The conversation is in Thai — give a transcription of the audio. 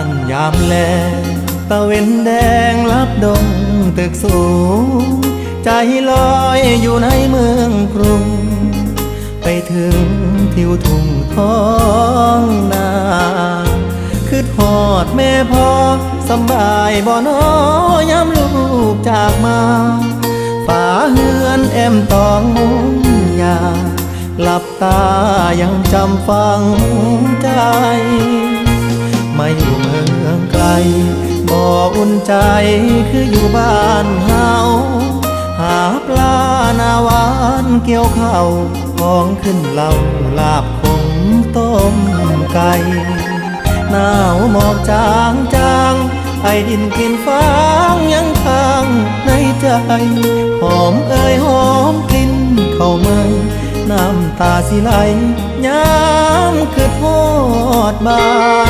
านยามแลตะเวนแดงลับดงตึกสูง ใจลอยอยู่ในเมืองกรุง ไปถึงทิวทุ่งท้องนาคือทอดแม่พ่อสบายบ่นอยามลูกจากมาฝาเฮือนแอมตองมุงยาหลับตายังจำฟังใจ อยู่เมืองไกล บ่อุ่นใจคืออยู่บ้านเฮาหาปลาหนาวานเกี่ยวข้าวของขึ้นเหล่าลาบคงต้มไก่หนาวหมอกจางจางไอดินกินฟางยังค้างในใจ หอมเอ่ยหอมกลิ่นเข้ามาน้ำตาสิไหลยามคือทอดบาน